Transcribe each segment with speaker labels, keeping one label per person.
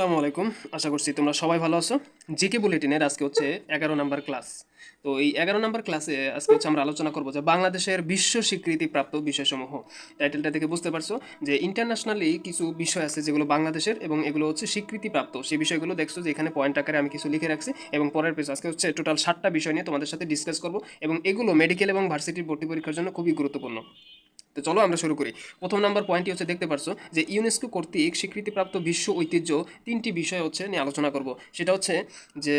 Speaker 1: আসসালামু আলাইকুম। আশা করছি তোমরা সবাই ভালো আছো। জিকে বুলেটিনের আজকে হচ্ছে এগারো নাম্বার ক্লাস। তো এই এগারো নাম্বার ক্লাসে আজকে হচ্ছে আমরা আলোচনা করব যে বাংলাদেশের বিশ্ব স্বীকৃতিপ্রাপ্ত বিষয়সমূহ। টাইটেলটা থেকে বুঝতে পারছ যে ইন্টারন্যাশনালি কিছু বিষয় আছে যেগুলো বাংলাদেশের এবং এগুলো হচ্ছে স্বীকৃতিপ্রাপ্ত। সেই বিষয়গুলো দেখছ যে এখানে পয়েন্ট আকারে আমি কিছু লিখে রাখছি এবং পরের পেজ আজকে হচ্ছে টোটাল ষাটটা বিষয় নিয়ে তোমাদের সাথে ডিসকাস করব এবং এগুলো মেডিকেল এবং ভার্সিটির ভর্তি পরীক্ষার জন্য খুবই গুরুত্বপূর্ণ। তো চলো আমরা শুরু করি। প্রথম নাম্বার পয়েন্টটি হচ্ছে দেখতে পারছ যে ইউনেস্কো কর্তৃক স্বীকৃতিপ্রাপ্ত বিশ্ব ঐতিহ্য তিনটি বিষয় হচ্ছে নিয়ে আলোচনা করব। সেটা হচ্ছে যে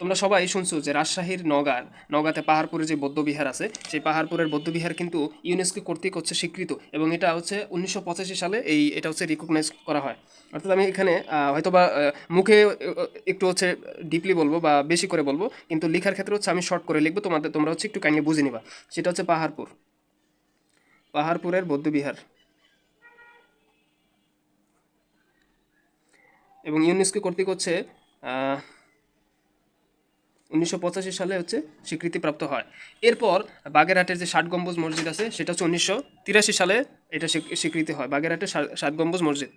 Speaker 1: তোমরা সবাই শুনছো যে রাজশাহীর নগার, নগাতে পাহাড়পুরে যে বৌদ্ধবিহার আছে, সেই পাহাড়পুরের বৌদ্ধবিহার কিন্তু ইউনেস্কো কর্তৃক হচ্ছে স্বীকৃত এবং এটা হচ্ছে উনিশশো পঁচাশি সালে এই, এটা হচ্ছে রিকগনাইজ করা হয়। অর্থাৎ আমি এখানে হয়তো বা মুখে একটু হচ্ছে ডিপলি বলব বা বেশি করে বলব, কিন্তু লেখার ক্ষেত্রে হচ্ছে আমি শর্ট করে লিখব, তোমাদের, তোমরা হচ্ছে একটু কাইন্ডলি বুঝে নিবা। সেটা হচ্ছে পাহাড়পুর। পাহাড়পুরের বৌদ্ধবিহার এবং ইউনেস্কো কর্তৃক হচ্ছে উনিশশো পঁচাশি সালে হচ্ছে স্বীকৃতিপ্রাপ্ত হয়। এরপর বাগেরহাটের যে ষাট গম্বুজ মসজিদ আছে, সেটা হচ্ছে উনিশশো তিরাশি সালে এটা স্বীক- স্বীকৃতি হয়, বাগেরহাটের ষাট গম্বুজ মসজিদ।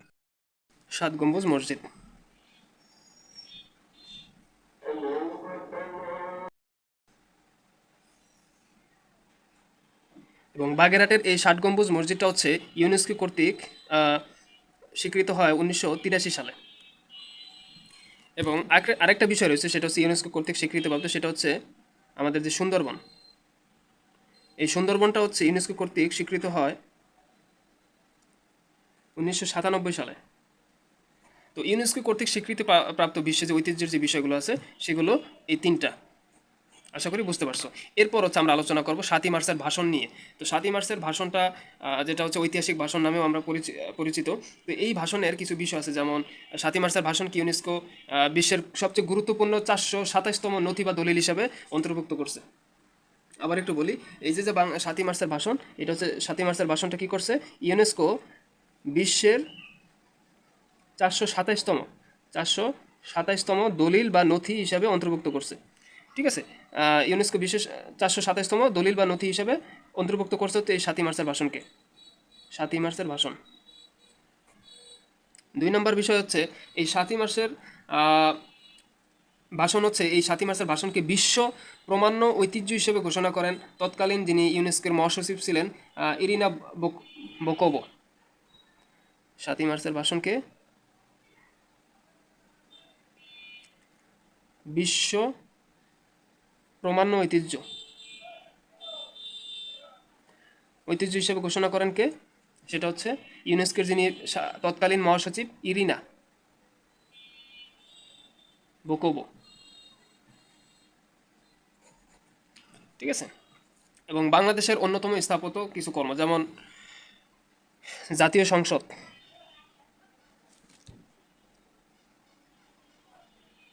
Speaker 1: সাত গম্বুজ মসজিদ। বাগেরহাটের এই ষাট গম্বুজ মসজিদটা হচ্ছে ইউনেস্কো কর্তৃক স্বীকৃত হয় উনিশশো তিরাশি সালে। এবং আরেকটা- বিষয় রয়েছে, সেটা হচ্ছে ইউনেস্কো কর্তৃক স্বীকৃতিপ্রাপ্ত সেটা হচ্ছে আমাদের যে সুন্দরবন। এই সুন্দরবনটা হচ্ছে ইউনেস্কো কর্তৃক স্বীকৃত হয় উনিশশো সাতানব্বই সালে। তো ইউনেস্কো কর্তৃক স্বীকৃতি প্রাপ্ত বিশ্বে যে ঐতিহ্যের যে বিষয়গুলো আছে, সেগুলো এই তিনটা। আশা করি বুঝতে পারছ। এরপর হচ্ছে আমরা আলোচনা করব সাতই মার্চের ভাষণ নিয়ে। তো সাতই মার্চের ভাষণটা যেটা হচ্ছে ঐতিহাসিক ভাষণ নামেও আমরা পরিচিত। তো এই ভাষণের কিছু বিষয় আছে, যেমন সাতই মার্চের ভাষণ কি ইউনেস্কো বিশ্বের সবচেয়ে গুরুত্বপূর্ণ চারশো সাতাশতম নথি বা দলিল হিসাবে অন্তর্ভুক্ত করছে। আবার একটু বলি, এই যে যে সাতই মার্চের ভাষণ, এটা হচ্ছে সাতই মার্চের ভাষণটা কি করছে? ইউনেস্কো বিশ্বের চারশো সাতাইশতম চারশো সাতাইশতম দলিল বা নথি হিসাবে অন্তর্ভুক্ত করছে। ঠিক আছে? ইউনেস্কো বিশেষ চারশো সাতাইশতম দলিল বা নথি হিসেবে অন্তর্ভুক্ত করছে হচ্ছে এই সাতই মার্চের ভাষণকে। সাতই মার্চের ভাষণ। দুই নম্বর বিষয় হচ্ছে এই সাতই মার্চের ভাষণ হচ্ছে এই সাতই মার্চের ভাষণকে বিশ্ব প্রমাণ্য ঐতিহ্য হিসেবে ঘোষণা করেন তৎকালীন যিনি ইউনেস্কোর মহাসচিব ছিলেন ইরিনা বোক- বোকোভো সাতই মার্চের ভাষণকে বিশ্ব প্রমাণ্য ঐতিহ্য। ঐতিহ্য হিসেবে ঘোষণা করেন কে? সেটা হচ্ছে ইউনেস্কোর যিনি তৎকালীন মহাসচিব ইরিনা বোকোবো। ঠিক আছে? এবং বাংলাদেশের অন্যতম স্থাপত্য কিছু কর্ম, যেমন জাতীয় সংসদ।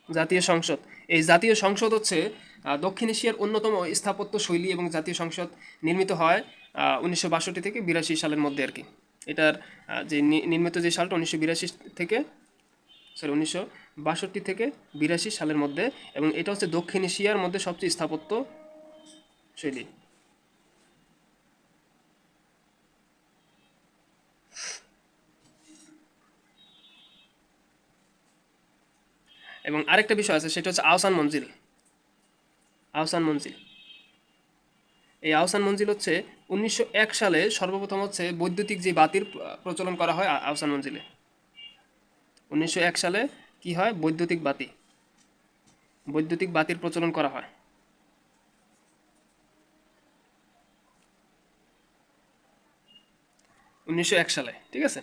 Speaker 1: জাতীয় সংসদ। এই জাতীয় সংসদ হচ্ছে দক্ষিণ এশিয়ার অন্যতম স্থাপত্য শৈলী এবং জাতীয় সংসদ নির্মিত হয় উনিশশো বাষট্টি থেকে বিরাশি সালের মধ্যে আর কি। এটার যে নির্মিত যে সালটা উনিশশো বিরাশি থেকে সরি উনিশশো বাষট্টি থেকে বিরাশি সালের মধ্যে এবং এটা হচ্ছে দক্ষিণ এশিয়ার মধ্যে সবচেয়ে স্থাপত্য শৈলী। এবং আরেকটা বিষয় আছে, সেটা হচ্ছে আহসান মঞ্জিল। আহসান মঞ্জিল। এই আহসান মঞ্জিল হচ্ছে উনিশশো এক সালে সর্বপ্রথম হচ্ছে বৈদ্যুতিক যে বাতির প্রচলন করা হয় আহসান মঞ্জিলে। উনিশশো এক সালে কি হয়? বৈদ্যুতিক বাতি। বৈদ্যুতিক বাতির প্রচলন করা হয়। উনিশশো এক সালে, ঠিক আছে?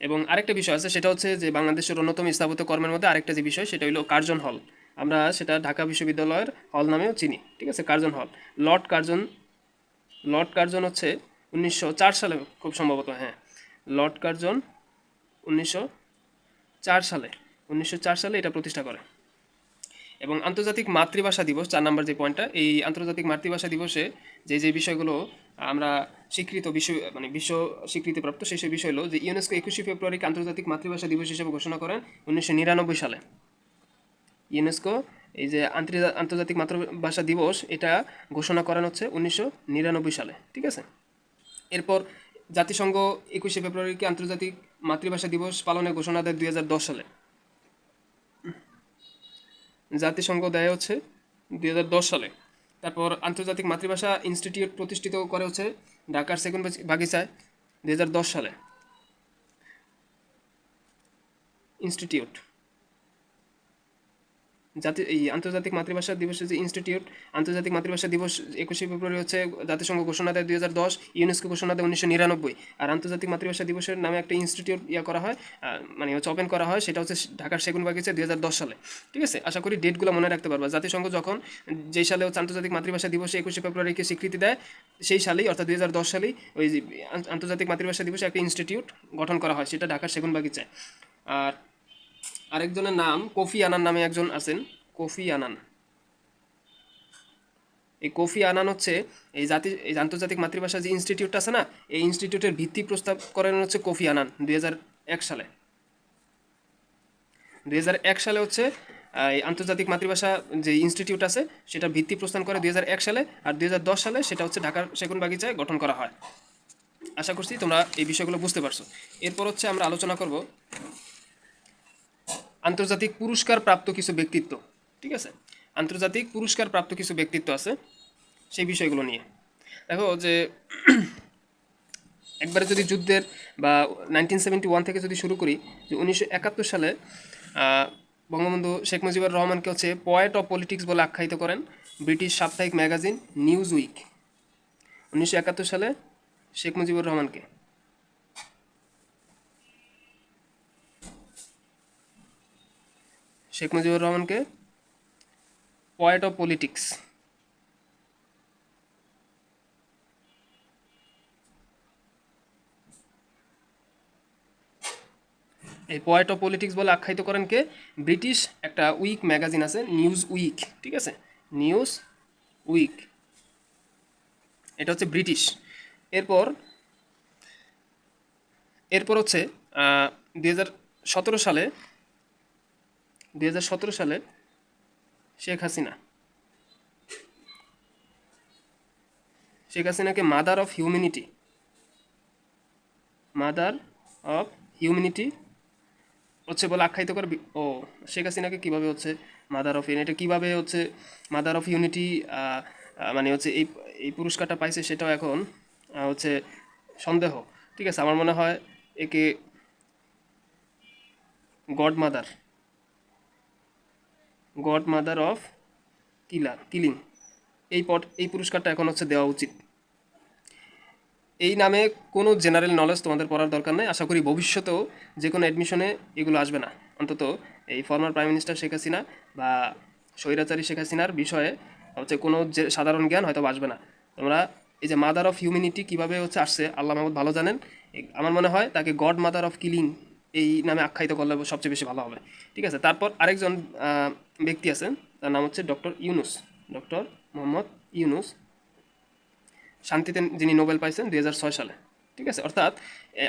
Speaker 1: এবং আরেকটা বিষয় আছে, সেটা হচ্ছে যে বাংলাদেশের অন্যতম স্থাপত্য কর্মের মধ্যে আরেকটা যে বিষয়, সেটা হলো কার্জন হল। আমরা সেটা ঢাকা বিশ্ববিদ্যালয়ের হল নামেও চিনি, ঠিক আছে? কার্জন হল। লর্ড কার্জন লর্ড কার্জন হচ্ছে উনিশশো চার সালে খুব সম্ভবত হ্যাঁ। লর্ড কার্জন উনিশশো চার সালে, উনিশশো চার সালে এটা প্রতিষ্ঠা করে। এবং আন্তর্জাতিক মাতৃভাষা দিবস, চার নাম্বার যে পয়েন্টটা, এই আন্তর্জাতিক মাতৃভাষা দিবসে যে যে বিষয়গুলো আমরা স্বীকৃত বিশ্ব মানে বিশ্ব স্বীকৃতিপ্রাপ্ত সেই সব বিষয় হলো যে, ইউনেস্কো একুশে ফেব্রুয়ারিকে আন্তর্জাতিক মাতৃভাষা দিবস হিসেবে ঘোষণা করেন উনিশশো নিরানব্বই সালে। ইউনেস্কো এই যে আন্তর্জা- আন্তর্জাতিক মাতৃভাষা দিবস, এটা ঘোষণা করানো হচ্ছে উনিশশো নিরানব্বই সালে, ঠিক আছে? এরপর জাতিসংঘ একুশে ফেব্রুয়ারিকে আন্তর্জাতিক মাতৃভাষা দিবস পালনের ঘোষণা দেয় দু হাজার দশ সালে। জাতিসংঘ দেয় হচ্ছে দুই হাজার দশ সালে। তারপর আন্তর্জাতিক মাতৃভাষা ইনস্টিটিউট প্রতিষ্ঠিত করে হচ্ছে ঢাকার সেগুন বাগিচায় দুই হাজার দশ সালে। ইনস্টিটিউট। জাতি এই আন্তর্জাতিক মাতৃভাষা দিবসের যে ইনস্টিটিউট আন্তর্জাতিক মাতৃভাষা দিবস একুশে ফেব্রুয়ারি হচ্ছে জাতিসংঘ ঘোষণা দেয় দুই হাজার দশ ইউনেস্কো ঘোষণা দেয় উনিশশো নিরানব্বই। আর আন্তর্জাতিক মাতৃভাষা দিবসের নামে একটা ইনস্টিটিউট ইয়া করা হয় মানে হচ্ছে ওপেন করা হয়, সেটা হচ্ছে ঢাকার সেগুন বাগিচা দুই হাজার দশ সালে। ঠিক আছে? আশা করি ডেটগুলো মনে রাখতে পারবা। জাতিসংঘ যখন যেই সালে হচ্ছে আন্তর্জাতিক মাতৃভাষা দিবসে একুশে ফেব্রুয়ারিকে স্বীকৃতি দেয়, সেই সালেই, অর্থাৎ দুই হাজার দশ সালেই ওই আন্তর্জাতিক মাতৃভাষা দিবসে একটা ইনস্টিটিউট গঠন করা হয়, সেটা ঢাকার সেগুন বাগিচায় আর আরেকজনের নাম কফি আনান নামে একজন আছেন। Kofi Annan. এই কফি আনান হচ্ছে এই জাতি, এই আন্তর্জাতিক মাতৃভাষা যে ইনস্টিটিউট আছে না, এই ইনস্টিটিউটের ভিত্তি প্রস্তাব করেন হচ্ছে কফি আনান দুই সালে। দুই সালে হচ্ছে এই আন্তর্জাতিক মাতৃভাষা যে ইনস্টিটিউট আছে, সেটা ভিত্তি প্রস্থান করে দুই সালে আর দুই হাজার দশ সালে সেটা হচ্ছে ঢাকার সেগুন বাগিচায় গঠন করা হয়। আশা করছি তোমরা এই বিষয়গুলো বুঝতে পারছ। এরপর হচ্ছে আমরা আলোচনা করব আন্তর্জাতিক পুরস্কার প্রাপ্ত কিছু ব্যক্তিত্ব, ঠিক আছে? আন্তর্জাতিক পুরস্কার প্রাপ্ত কিছু ব্যক্তিত্ব আছে সেই বিষয়গুলো নিয়ে। দেখো যে একবারে যদি যুদ্ধের বা নাইনটিন সেভেন্টি ওয়ান থেকে যদি শুরু করি, যে উনিশশো একাত্তর সালে বঙ্গবন্ধু শেখ মুজিবুর রহমানকে হচ্ছে পয়েট অফ পলিটিক্স বলে আখ্যায়িত করেন ব্রিটিশ সাপ্তাহিক ম্যাগাজিন নিউজ উইক উনিশশো একাত্তর সালে শেখ মুজিবুর রহমানকে। শেখ মুজিবুর রহমানকে পয়েট অফ পলিটিক্স এই পয়েট অফ পলিটিক্স বলে আখ্যায়িত করেন কে? ব্রিটিশ একটা উইক ম্যাগাজিন আছে, নিউজ উইক, ঠিক আছে? Newsweek. এটা হচ্ছে ব্রিটিশ। এরপর এরপর হচ্ছে দুই হাজার সতেরো সালে দুই হাজার সতেরো সালে শেখ হাসিনা। শেখ হাসিনাকে mother of humanity mother of humanity হচ্ছে বলে আখ্যায়িত করে ও, শেখ হাসিনাকে কীভাবে হচ্ছে মাদার অফ ইউনিটি কীভাবে হচ্ছে মাদার অফ ইউনিটি মানে হচ্ছে এই এই পুরস্কারটা পাইছে সেটাও এখন হচ্ছে সন্দেহ। ঠিক আছে, আমার মনে হয় একে godmother godmother of killer killing এই পট, এই পুরস্কারটা এখন হচ্ছে দেওয়া উচিত। এই নামে কোনো জেনারেল নলেজ তোমাদের পড়ার দরকার নেই। আশা করি ভবিষ্যতেও যে কোনো অ্যাডমিশনে এগুলো আসবে না। অন্তত এই former prime minister Sheikh Hasina বা স্বৈরাচারী শেখ হাসিনার বিষয়ে হচ্ছে কোনো যে সাধারণ জ্ঞান হয়তো আসবে না। তোমরা এই যে মাদার অফ হিউম্যানিটি কীভাবে হচ্ছে আসছে, আল্লাহ মাহমুদ ভালো জানেন। আমার মনে হয় তাকে গড মাদার অফ কিলিং এই নামে আখ্যায়িত করলে সবচেয়ে বেশি ভালো হবে। ঠিক আছে, তারপর আরেকজন ব্যক্তি আছেন, তার নাম হচ্ছে ডক্টর ইউনুস, ডক্টর মোহাম্মদ ইউনুস। শান্তিতে যিনি নোবেল পাইছেন দুই হাজার ছয় সালে, ঠিক আছে? অর্থাৎ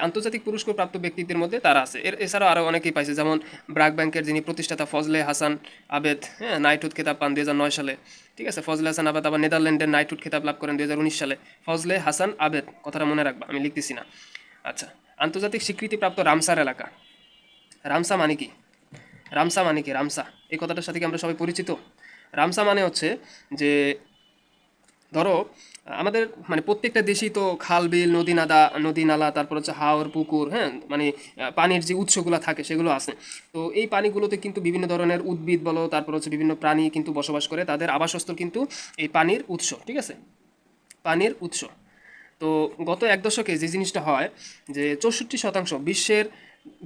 Speaker 1: আন্তর্জাতিক পুরস্কার প্রাপ্ত ব্যক্তিদের মধ্যে তারা আছে। এর, এছাড়াও আরও অনেকেই পাইছে, যেমন ব্রাক ব্যাংকের যিনি প্রতিষ্ঠাতা ফজলে হাসান আবেদ হ্যাঁ নাইটহুড খেতাব পান দু হাজার নয় সালে, ঠিক আছে? ফজলে হাসান আবেদ আবার নেদারল্যান্ডের নাইটহুড খেতাব লাভ করেন দু হাজার উনিশ সালে। ফজলে হাসান আবেদ, কথাটা মনে রাখবা, আমি লিখতেছি না। আচ্ছা আন্তর্জাতিক স্বীকৃতিপ্রাপ্ত রামসার এলাকা। রামসা মানে কি? রামসা মানে কি? রামসা। এই কথাটার সাথে কি আমরা সবাই পরিচিত? রামসা মানে হচ্ছে যে, ধরো, আমাদের মানে প্রত্যেকটা দেশেই তো খাল, বিল, নদী নাদা, নদী নালা, তারপর হচ্ছে হাওর, পুকুর হ্যাঁ? মানে পানির যে উৎসগুলো থাকে সেগুলো আছে। তো এই পানিগুলোতে কিন্তু বিভিন্ন ধরনের উদ্ভিদ বলো, তারপর হচ্ছে বিভিন্ন প্রাণী কিন্তু বসবাস করে। তাদের আবাসস্থল কিন্তু এই পানির উৎস, ঠিক আছে? পানির উৎস। তো গত এক দশকে যে জিনিসটা হয় যে, চৌষট্টি শতাংশ বিশ্বের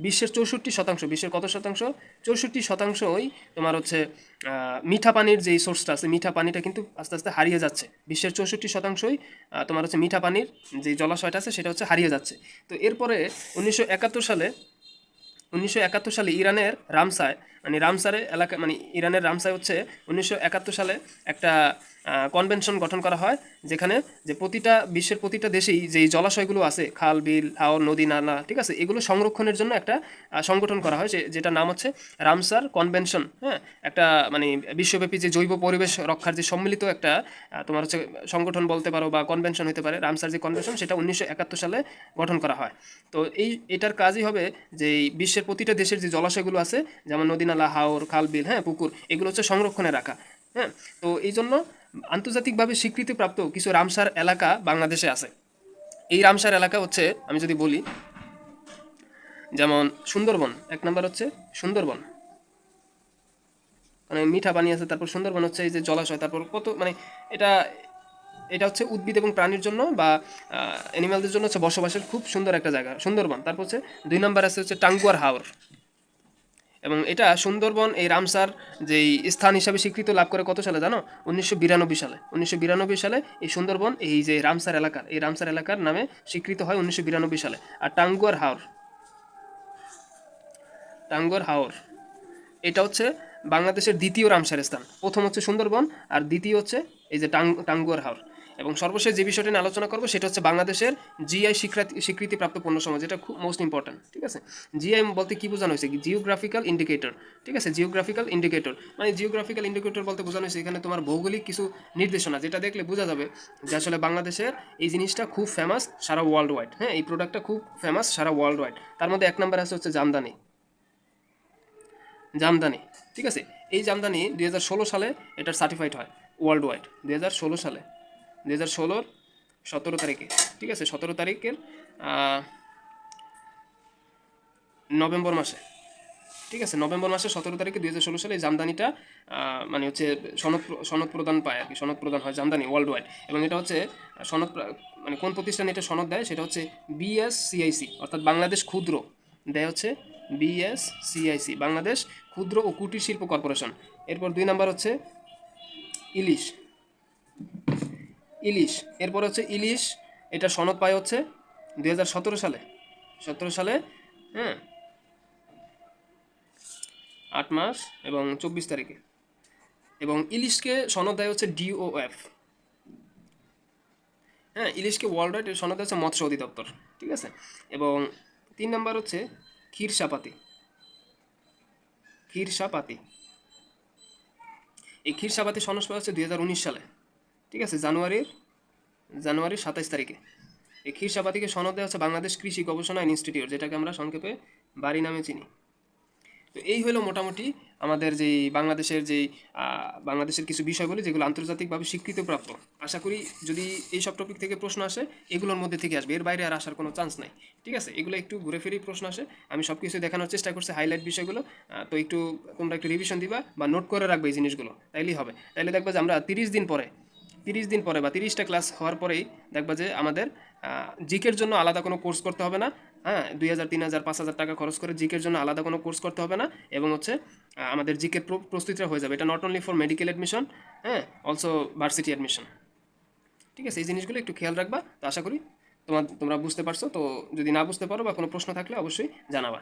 Speaker 1: বিশ্বের চৌষট্টি শতাংশ বিশ্বের কত শতাংশ? চৌষট্টি শতাংশই তোমার হচ্ছে মিঠা পানির যেই সোর্সটা আছে, মিঠা পানিটা কিন্তু আস্তে আস্তে হারিয়ে যাচ্ছে। বিশ্বের চৌষট্টি শতাংশই তোমার হচ্ছে মিঠা পানির যে জলাশয়টা আছে, সেটা হচ্ছে হারিয়ে যাচ্ছে। তো এরপরে উনিশশো একাত্তর সালে, উনিশশো একাত্তর সালে ইরানের রামসায় মানে রামসারে এলাকা মানে ইরানের রামসায় হচ্ছে উনিশশো একাত্তর সালে একটা কনভেনশন গঠন করা হয়, যেখানে যে প্রতিটা বিশ্বের প্রতিটা দেশেই যেই জলাশয়গুলো আছে, খাল, বিল, হাওর, নদী, নালা, ঠিক আছে, এগুলো সংরক্ষণের জন্য একটা সংগঠন করা হয় যে- যেটা নাম হচ্ছে রামসার কনভেনশন হ্যাঁ? একটা মানে বিশ্বব্যাপী যে জৈব পরিবেশ রক্ষার যে সম্মিলিত একটা তোমার হচ্ছে সংগঠন বলতে পারো বা কনভেনশন হতে পারে, রামসার যে কনভেনশন সেটা উনিশশো একাত্তর সালে গঠন করা হয়। তো এই, এটার কাজই হবে যে বিশ্বের প্রতিটা দেশের যে জলাশয়গুলো আছে, যেমন নদী, নালা, হাওর, খাল, বিল হ্যাঁ পুকুর, এগুলো হচ্ছে সংরক্ষণে রাখা হ্যাঁ? তো এই জন্য আন্তর্জাতিকভাবে স্বীকৃতিপ্রাপ্ত কিছু রামসার এলাকা বাংলাদেশে আছে। এই রামসার এলাকা হচ্ছে, আমি যদি বলি, যেমন সুন্দরবন, এক নম্বর হচ্ছে সুন্দরবন। মানে মিঠা পানি আছে, তারপর সুন্দরবন হচ্ছে এই যে জলাশয়, তারপর কত মানে এটা এটা হচ্ছে উদ্ভিদ এবং প্রাণীর জন্য বা অ্যানিমালদের জন্য হচ্ছে বসবাসের খুব সুন্দর একটা জায়গা, সুন্দরবন। তারপর হচ্ছে দুই নম্বর আছে হচ্ছে টাঙ্গুয়ার হাওর। এবং এটা সুন্দরবন, এই রামসার যেই স্থান হিসাবে স্বীকৃত লাভ করে কত সালে জানো? উনিশশো বিরানব্বই সালে। উনিশশো বিরানব্বই সালে এই সুন্দরবন, এই যে রামসার এলাকার, এই রামসার এলাকার নামে স্বীকৃত হয় উনিশশো বিরানব্বই সালে। আর টাঙ্গুয়ার হাওর টাঙ্গুয়ার হাওর, এটা হচ্ছে বাংলাদেশের দ্বিতীয় রামসার স্থান। প্রথম হচ্ছে সুন্দরবন, আর দ্বিতীয় হচ্ছে এই যে টাং, টাঙ্গুয়ার হাওর। এবং সর্বশেষ যে বিষয়টি নিয়ে আলোচনা করব, সেটা হচ্ছে বাংলাদেশের জিআই স্বীকৃতি, স্বীকৃতিপ্রাপ্ত পণ্য সমাজ যেটা খুব মোস্ট ইম্পর্ট্যান্ট ঠিক আছে? জিআই বলতে কি বোঝানো হয়েছে? জিওগ্রাফিক্যাল ইন্ডিকেটর ঠিক আছে? জিওগ্রাফিক্যাল ইন্ডিকেটর মানে জিওগ্রাফিক্যাল ইন্ডিকেটর বলতে বোঝানো হয়েছে, এখানে তোমার ভৌগোলিক কিছু নির্দেশনা, যেটা দেখলে বোঝা যাবে যে আসলে বাংলাদেশের এই জিনিসটা খুব ফেমাস সারা ওয়ার্ল্ড ওয়াইড হ্যাঁ? এই প্রোডাক্টটা খুব ফেমাস সারা ওয়ার্ল্ড ওয়াইড তার মধ্যে এক নম্বর আছে হচ্ছে জামদানি। জামদানি, ঠিক আছে? এই জামদানি দুই হাজার ষোলো সালে এটার সার্টিফাইড হয় ওয়ার্ল্ড ওয়াইড দুই হাজার ষোলো সালে। দুই হাজার ষোলোর সতেরো তারিখে, ঠিক আছে? সতেরো তারিখের নভেম্বর মাসে, ঠিক আছে? নভেম্বর মাসে সতেরো তারিখে দুই হাজার ষোলো সালে জামদানিটা মানে হচ্ছে সনদ সনদ প্রদান পায় আর কি, সনদ প্রদান হয় জামদানি ওয়ার্ল্ড ওয়াইড এবং এটা হচ্ছে সনদ মানে কোন প্রতিষ্ঠান এটা সনদ দেয়? সেটা হচ্ছে বিএসসিআইসি অর্থাৎ বাংলাদেশ ক্ষুদ্র। দেয় হচ্ছে বিএসসিআইসি বাংলাদেশ ক্ষুদ্র ও কুটির শিল্প কর্পোরেশন। এরপর দুই নাম্বার হচ্ছে ইলিশ। ইলিশ। এরপর হচ্ছে ইলিশ, এটা সনদ পায় হচ্ছে দু হাজার সতেরো সালে। সতেরো সালে হ্যাঁ আট মাস এবং চব্বিশ তারিখে। এবং ইলিশকে সনদ দেয় হচ্ছে ডিওএফ। হ্যাঁ ইলিশকে ওয়ার্ল্ড ওয়াইড সনদ হচ্ছে মৎস্য অধিদপ্তর, ঠিক আছে? এবং তিন নাম্বার হচ্ছে ক্ষীরসাপাতি ক্ষীরসাপাতি এই ক্ষীরসাপাতি সনদ পাওয়া হচ্ছে দু হাজার উনিশ সালে। ঠিক আছে, জানুয়ারির জানুয়ারির সাতাইশ তারিখে। এই ক্ষীরসাপাতিকে সনদ দেওয়া হচ্ছে বাংলাদেশ কৃষি গবেষণা ইনস্টিটিউট, যেটাকে আমরা সংক্ষেপে বাড়ি নামে চিনি। তো এই হলো মোটামুটি আমাদের যেই বাংলাদেশের যেই বাংলাদেশের কিছু বিষয়গুলি যেগুলো আন্তর্জাতিকভাবে স্বীকৃতিপ্রাপ্ত আশা করি যদি এই সব টপিক থেকে প্রশ্ন আসে, এগুলোর মধ্যে থেকে আসবে। এর বাইরে আর আসার কোনো চান্স নাই। ঠিক আছে? এগুলো একটু ঘুরে ফিরেই প্রশ্ন আসে। আমি সব কিছু দেখানোর চেষ্টা করছি হাইলাইট বিষয়গুলো। তো একটু তোমরা একটু রিভিশন দিবা বা নোট করে রাখবে এই জিনিসগুলো। তাইলেই হবে। তাইলে দেখবা যে আমরা তিরিশ দিন পরে তিরিশ দিন পরে বা তিরিশটা ক্লাস হওয়ার পরেই দেখবা যে আমাদের জিকের জন্য আলাদা কোনো কোর্স করতে হবে না। হ্যাঁ দুই হাজার, তিন হাজার, পাঁচ হাজার টাকা খরচ করে জিকের জন্য আলাদা কোনো কোর্স করতে হবে না এবং হচ্ছে আমাদের জিকের প্রস্তুতিটা হয়ে যাবে। এটা not only for medical admission হ্যাঁ অলসো ভার্সিটি অ্যাডমিশন ঠিক আছে, এই জিনিসগুলো একটু খেয়াল রাখবা। তো আশা করি তোমার তোমরা বুঝতে পারছ। তো যদি না বুঝতে পারো বা কোনো প্রশ্ন থাকলে অবশ্যই জানাবা।